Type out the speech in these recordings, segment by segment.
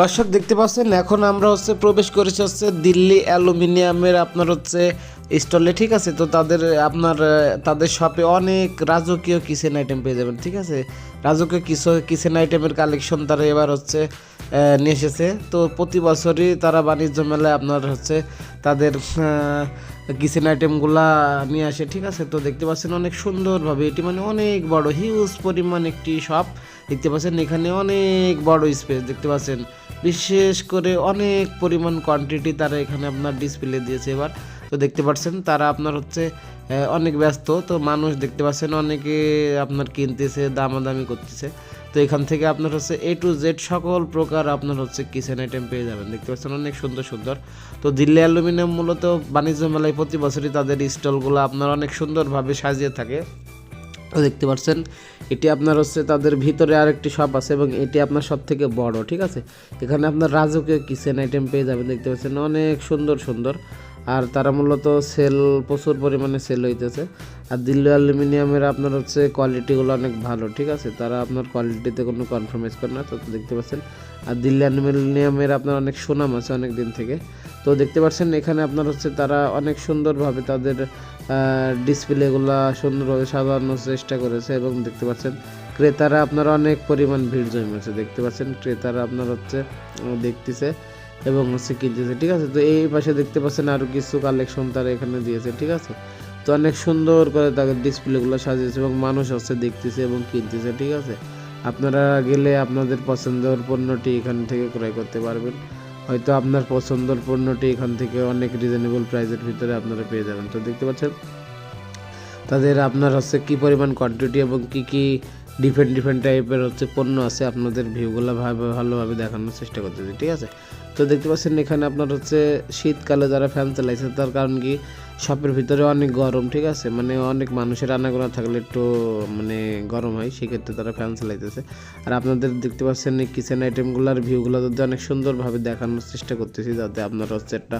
দর্শক দেখতে পাচ্ছেন, এখন আমরা হচ্ছে প্রবেশ করেছি হচ্ছে দিল্লি অ্যালুমিনিয়ামের, আপনার হচ্ছে স্টলে, ঠিক আছে? তো তাদের, আপনার, তাদের শপে অনেক রাজকীয় কিচেন আইটেম পেয়ে যাবেন, ঠিক আছে? রাজকীয় কিছু কিচেন আইটেমের কালেকশন তারা এবার হচ্ছে নিয়ে এসেছে। তো প্রতি বছরই তারা বাণিজ্য মেলায় আপনার হচ্ছে তাদের কিচেন আইটেমগুলা নিয়ে আসে, ঠিক আছে? তো দেখতে পাচ্ছেন অনেক সুন্দরভাবে এটি মানে অনেক বড় হিউজ পরিমাণ একটি শপ দেখতে পাচ্ছেন এখানে অনেক বড় স্পেস দেখতে পাচ্ছেন। বিশেষ করে অনেক পরিমাণ কোয়ান্টিটি তারা এখানে আপনার ডিসপ্লে দিয়েছে। এবার তো দেখতে পাচ্ছেন, তারা আপনার হচ্ছে অনেক ব্যস্ত। তো মানুষ দেখতে পাচ্ছেন, অনেকে আপনার কিনতেছে, দামাদামি করতেছে। তো এখান থেকে আপনার হচ্ছে এ টু জেড সকল প্রকার আপনার হচ্ছে কিচেন আইটেম পেয়ে যাবেন। দেখতে পাচ্ছেন, অনেক সুন্দর সুন্দর। তো দিল্লি অ্যালুমিনিয়াম মূলত বাণিজ্য মেলায় প্রতি বছরই তাদের স্টলগুলো আপনার অনেক সুন্দরভাবে সাজিয়ে থাকে। দেখতে পাচ্ছেন, এটি আপনার হচ্ছে তাদের ভিতরে আরেকটি শপ আছে এবং এটি আপনার সব থেকে বড়, ঠিক আছে? এখানে আপনার রাজকীয় কিচেন আইটেম পেয়ে যাবেন, দেখতে পাচ্ছেন, অনেক সুন্দর সুন্দর। আর তারা মূলত সেল, প্রচুর পরিমাণে সেল হইতেছে। আর দিল্লি অ্যালুমিনিয়ামের আপনার হচ্ছে কোয়ালিটিগুলো অনেক ভালো, ঠিক আছে? তারা আপনার কোয়ালিটিতে কোনো কনফার্মাইজ করে না, তো দেখতে পাচ্ছেন। আর দিল্লি অ্যালুমিনিয়ামের আপনার অনেক সুনাম আছে অনেক দিন থেকে। তো দেখতে পাচ্ছেন, এখানে আপনার হচ্ছে তারা অনেক সুন্দরভাবে তাদের ডিসপ্লেগুলো সুন্দরভাবে সাজানোর চেষ্টা করেছে এবং দেখতে পাচ্ছেন, ক্রেতারা আপনার অনেক পরিমাণ ভিড় জমেছে দেখতে পাচ্ছেন, ক্রেতারা আপনার হচ্ছে দেখতেছে। এবং হচ্ছে কিনতেছে ঠিক আছে? তো এই পাশে দেখতে পাচ্ছেন আরও কিছু কালেকশন তারা এখানে দিয়েছে, ঠিক আছে? তো অনেক সুন্দর করে তাদের ডিসপ্লেগুলো সাজিয়েছে এবং মানুষ হচ্ছে দেখতেছে এবং কিনতেছে, ঠিক আছে? আপনারা গেলে আপনাদের পছন্দের পণ্যটি এখান থেকে ক্রয় করতে পারবেন। হয়তো আপনার পছন্দের পণ্যটি এখান থেকে অনেক রিজনেবল প্রাইসের ভিতরে আপনারা পেয়ে যাবেন। তো দেখতে পাচ্ছেন? তাদের আপনার হচ্ছে কি পরিমাণ কোয়ান্টিটি এবং কি কি ডিফারেন্ট ডিফারেন্ট টাইপের হচ্ছে পণ্য আছে, আপনাদের ভিউগুলো ভাবে ভালোভাবে দেখানোর চেষ্টা করতেছি, ঠিক আছে? তো দেখতে পাচ্ছেন এখানে আপনার হচ্ছে শীতকালে যারা ফ্যান চালাইছে, তার কারণ কি? শপের ভিতরে অনেক গরম, ঠিক আছে? মানে অনেক মানুষের আনাগোনা থাকলে একটু মানে গরম হয়, সেক্ষেত্রে তারা ফ্যান চালাইতেছে। আর আপনাদের দেখতে পাচ্ছেন এই কিচেন আইটেমগুলোর ভিউগুলো যদি অনেক সুন্দরভাবে দেখানোর চেষ্টা করতেছি, যাতে আপনারা হচ্ছে একটা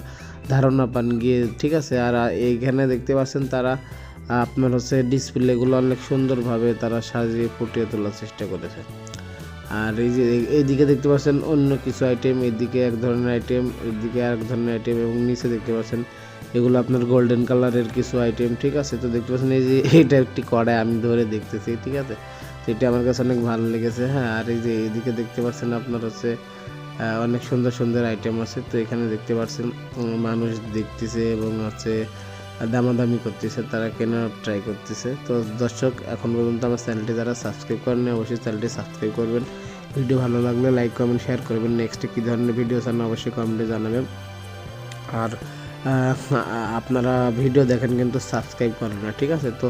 ধারণা পান গিয়ে, ঠিক আছে? আর এইখানে দেখতে পাচ্ছেন তারা আপনার হচ্ছে ডিসপ্লেগুলো অনেক সুন্দরভাবে তারা সাজিয়ে ফুটিয়ে তোলার চেষ্টা করেছে। আর এই যে এইদিকে দেখতে পাচ্ছেন অন্য কিছু আইটেম এদিকে এক ধরনের আইটেম এদিকে এক ধরনের আইটেম এবং নিচে দেখতে পাচ্ছেন এগুলো আপনার গোল্ডেন কালারের কিছু আইটেম ঠিক আছে? তো দেখতে পাচ্ছেন এই যে এটা একটি কড়াই আমি ধরে দেখতেছি, ঠিক আছে? এটা আমার কাছে অনেক ভালো লেগেছে হ্যাঁ? আর এই যে এইদিকে দেখতে পাচ্ছেন আপনার হচ্ছে অনেক সুন্দর সুন্দর আইটেম আছে। তো এখানে দেখতে পাচ্ছেন মানুষ দেখতেছে এবং হচ্ছে দামাদামি করতেছে, তারা কেনার ট্রাই করতেছে? তো দর্শক, এখন পর্যন্ত আমার চ্যানেলটি যারা সাবস্ক্রাইব করেন অবশ্যই চ্যানেলটি সাবস্ক্রাইব করবেন। ভিডিও ভালো লাগলে লাইক কমেন্ট শেয়ার করবেন। নেক্সটে কী ধরনের ভিডিও চান অবশ্যই কমেন্টে জানাবেন। আর আপনারা ভিডিও দেখেন কিন্তু সাবস্ক্রাইব করেন না, ঠিক আছে? তো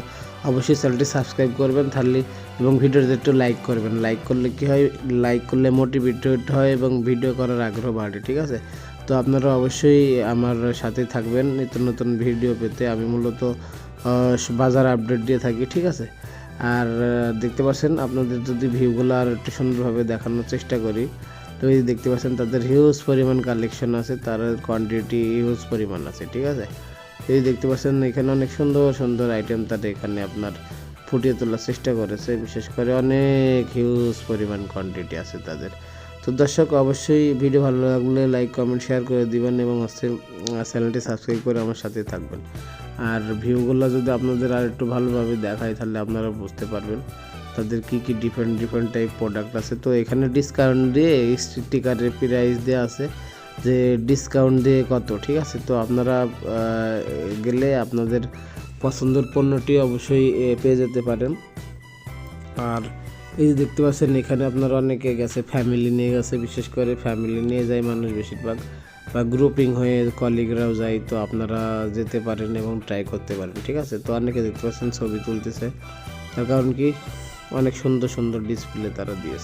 অবশ্যই চ্যানেলটি সাবস্ক্রাইব করবেন, তাহলে এবং ভিডিওতে একটু লাইক করবেন। লাইক করলে কি হয়? লাইক করলে মোটিভেটেড হয় এবং ভিডিও করার আগ্রহ বাড়ে, ঠিক আছে? তো আপনারা অবশ্যই আমার সাথে থাকবেন। নিত্য নতুন ভিডিও পেতে আমি মূলত বাজার আপডেট দিয়ে থাকি, ঠিক আছে? আর দেখতে পাচ্ছেন আপনাদের যদি ভিউগুলো আর একটু সুন্দরভাবে দেখানোর চেষ্টা করি, তো এই দেখতে পাচ্ছেন তাদের হিউজ পরিমাণ কালেকশন আছে, তার কোয়ান্টিটি হিউজ পরিমাণ আছে, ঠিক আছে? এই দেখতে পাচ্ছেন এখানে অনেক সুন্দর সুন্দর আইটেম তারা এখানে আপনার ফুটিয়ে তোলার চেষ্টা করেছে। বিশেষ করে অনেক হিউজ পরিমাণ কোয়ান্টিটি আছে তাদের। তো দর্শক, অবশ্যই ভিডিও ভালো লাগলে লাইক কমেন্ট শেয়ার করে দিবেন এবং হচ্ছে চ্যানেলটি সাবস্ক্রাইব করে আমার সাথে থাকবেন। আর ভিউগুলো যদি আপনাদের আর একটু ভালোভাবে দেখায়, তাহলে আপনারা বুঝতে পারবেন তাদের কি কি ডিফারেন্ট ডিফারেন্ট টাইপ প্রোডাক্ট আছে। তো এখানে ডিসকাউন্ট দিয়ে স্টিকারের প্রাইস দেওয়া আছে যে ডিসকাউন্ট দিয়ে কত, ঠিক আছে? তো আপনারা গেলে আপনাদের পছন্দের পণ্যটি অবশ্যই পেয়ে যেতে পারেন। আর এই যে দেখতে পাচ্ছেন, এখানে আপনারা অনেকে গেছে ফ্যামিলি নিয়ে গেছে, বিশেষ করে ফ্যামিলি নিয়ে যায় মানুষ বেশিরভাগ, বা গ্রুপিং হয়ে কলিগরাও যায়, তো আপনারা যেতে পারেন এবং ট্রাই করতে পারেন, ঠিক আছে? তো অনেকে দেখতে পাচ্ছেন ছবি তুলতেছে, তার কারণ কি? অনেক সুন্দর সুন্দর ডিসপ্লে তারা দিয়েছে।